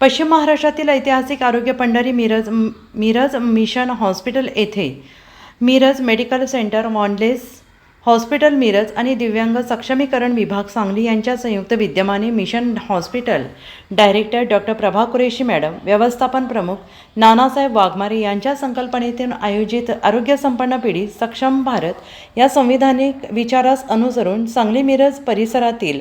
पश्चिम महाराष्ट्रातील ऐतिहासिक आरोग्य पंढरी मिरज मिरज मिशन हॉस्पिटल येथे Miraj medical centre Wanless hospital Miraj आणि दिव्यांग सक्षमीकरण विभाग सांगली यांच्या संयुक्त विद्यमाने mission hospital. Director doctor Prabha Qureshi madam व्यवस्थापन प्रमुख नानासाहेब वाघमारे यांच्या संकल्पनेतून आयोजित आरोग्य संपन्न पिढी सक्षम भारत या संविधानिक विचारास अनुसरून सांगली मिरज परिसरातील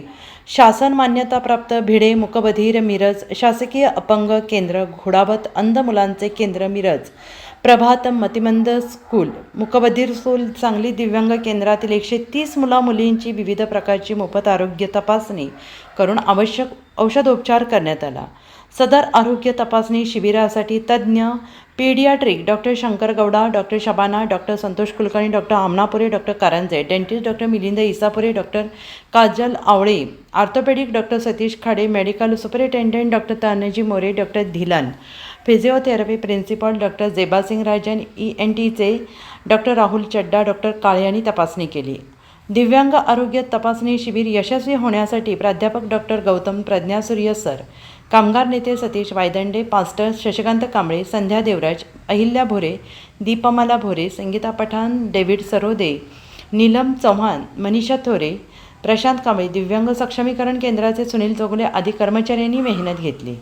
शासन मान्यताप्राप्त भिडे मुकबधीर मिरज शासकीय अपंग केंद्र घोडावत अंध मुलांचे केंद्र मिरज. प्रभातम मतिमंद स्कूल. मुकबधीर स्कूल सांगली दिव्यांग केंद्रातील एकशे तीस मुला मुलींची विविध प्रकारची मोफत आरोग्य तपासणी करून आवश्यक औषधोपचार करण्यात आला. सदर आरोग्य तपासणी शिबिरासाठी तज्ज्ञ pediatric doctor Shankar Gowda doctor Shabana doctor Santosh Kulkarni doctor Amanapure doctor Karanje dentist doctor Milind Isapure doctor Kajal Awale orthopedic doctor Satish Khade medical superintendent doctor Tanaji More doctor Dhillon physiotherapy principal doctor Jebasingh Rajan E N टीचे doctor Rahul Chadda doctor Kale यांनी तपासणी केली. दिव्यांग आरोग्य तपासणी शिबिर यशस्वी होण्यासाठी प्राध्यापक डॉक्टर गौतम प्रज्ञा सूर्य सर कामगार नेते सतीश वायदंडे पास्टर शशिकांत कांबळे संध्या देवराज अहिल्या भोरे दीपमाला भोरे संगीता पठाण डेव्हिड सरोदे नीलम चव्हाण मनीषा थोरे प्रशांत कांबळे दिव्यांग सक्षमीकरण केंद्राचे सुनील चोगले आदी कर्मचाऱ्यांनी मेहनत घेतली.